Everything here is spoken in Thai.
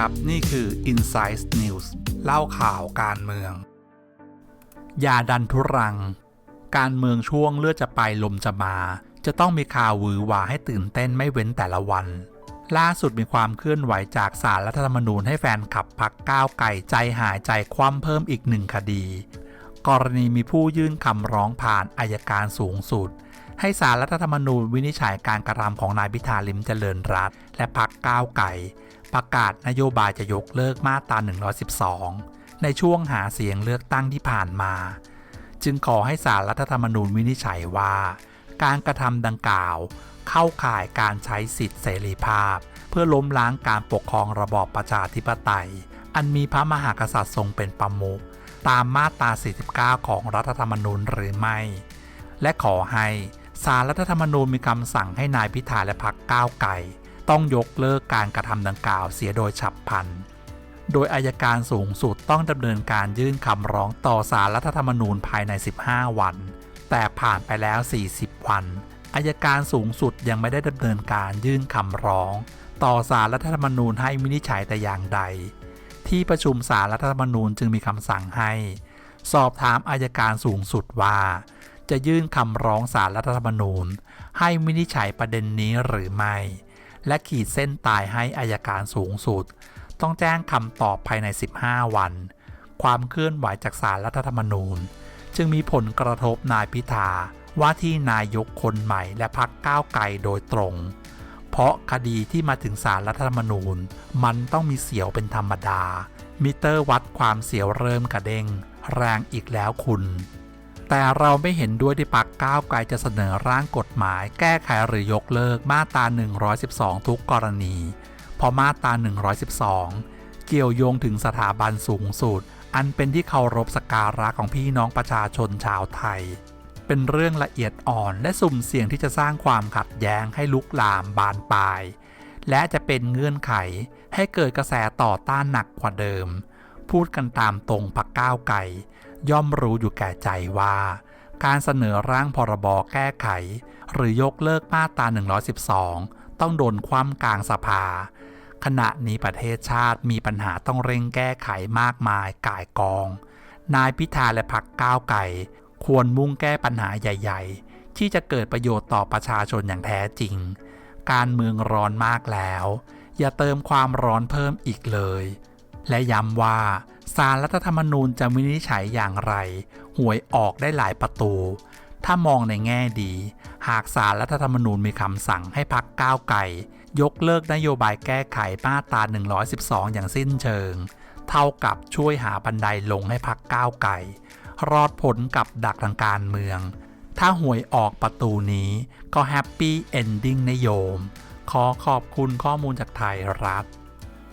ครับ นี่คือ Insight News เล่าข่าวการเมืองยาดันทุรัง การเมืองช่วงเลือดจะไปลมจะมา จะต้องมีข่าวหวือหวาให้ตื่นเต้นไม่เว้นแต่ละวัน ล่าสุดมีความเคลื่อนไหวจากสารรัฐธรรมนูญให้แฟนขับพักก้าวไก่ใจหายใจคว่ำเพิ่มอีกหนึ่งคดี กรณีมีผู้ยื่นคำร้องผ่านอายการสูงสุดให้สารรัฐธรรมนูญวินิจฉัยการกระทำของนายพิธาลิมเจริญรัตและพักก้าวไก่ ประกาศนโยบายจะยกเลิกมาตรา 112 ในช่วงหาเสียงเลือกตั้งที่ผ่านมา จึงขอให้สารรัฐธรรมนูญวินิจฉัยว่า การกระทำดังกล่าว เข้าข่ายการใช้สิทธิเสรีภาพ เพื่อล้มล้างการปกครองระบอบประชาธิปไตย อันมีพระมหากษัตริย์ทรงเป็นประมุขตามมาตรา 49 ของรัฐธรรมนูญหรือไม่ และขอให้สารรัฐธรรมนูญมีคำสั่งให้นายพิธาและพรรคก้าวไก่ ต้องยกเลิกการกระทำดังกล่าวเสียโดยฉับพลัน โดยอายการสูงสุดต้องดำเนินการยื่นคำร้องต่อสารรัฐธรรมนูญภายใน 15 วัน แต่ผ่านไปแล้ว 40 วันอายการสูงสุดยังไม่ได้ดำเนินการยื่นคำร้อง ต่อสารรัฐธรรมนูญให้วินิจฉัยแต่อย่างใด ที่ประชุมสารรัฐธรรมนูญจึงมีคำสั่งให้ สอบถามอายการสูงสุดว่า จะยื่นคำร้องสารรัฐธรรมนูญ ให้วินิจฉัยประเด็นนี้หรือไม่ และขีดเส้นตายให้อายการสูงสุด ต้องแจ้งคำตอบภายใน 15 วัน ความเคลื่อนไหวจากสารรัฐธรรมนูญ จึงมีผลกระทบนายพิธาว่าที่นายกคนใหม่และพักก้าวไกลโดยตรง เพราะคดีที่มาถึงสารรัฐธรรมนูญ มันต้องมีเสียวเป็นธรรมดา มิเตอร์วัดความเสียวเริ่มกระเด้งแรงอีกแล้วคุณ แต่เราไม่เห็นด้วยที่ปักก้าวไกลจะเสนอร่างกฎหมาย แก้ไขหรือยกเลิกมาตรา 112 ทุกกรณี เพราะมาตรา 112 เกี่ยวโยงถึงสถาบันสูงสุด อันเป็นที่เคารพสกการะของพี่น้องประชาชนชาวไทย เป็นเรื่องละเอียดอ่อนและสุ่มเสี่ยงที่จะสร้างความขัดแย้งให้ลุกลามบานปลาย และจะเป็นเงื่อนไขให้เกิดกระแสต่อต้านหนักกว่าเดิม พูดกันตามตรงพักก้าวไก่ย่อมรู้อยู่แก่ใจว่า การเสนอร่างพรบแก้ไข หรือยกเลิกมาตรา 112 ต้องโดนคว่ำกลางสภา ขณะนี้ประเทศชาติมีปัญหาต้องเร่งแก้ไขมากมายก่ายกอง นายพิธาและพักก้าวไก่ ควรมุ่งแก้ปัญหาใหญ่ ๆ ที่จะเกิดประโยชน์ต่อประชาชนอย่างแท้จริง การเมืองร้อนมากแล้ว อย่าเติมความร้อนเพิ่มอีกเลย และย้ำว่าสารรัฐธรรมนูญจะวินิจฉัยอย่างไร หวยออกได้หลายประตู ถ้ามองในแง่ดี หากสารรัฐธรรมนูญมีคำสั่งให้พักก้าวไก่ ยกเลิกนโยบายแก้ไขมาตรา 112 อย่างสิ้นเชิง เท่ากับช่วยหาบันไดลงให้พักก้าวไก่ รอดพ้นกับดักทางการเมือง ถ้าหวยออกประตูนี้ก็แฮปปี้เอนดิ้งนโยม ขอขอบคุณข้อมูลจากไทยรัฐ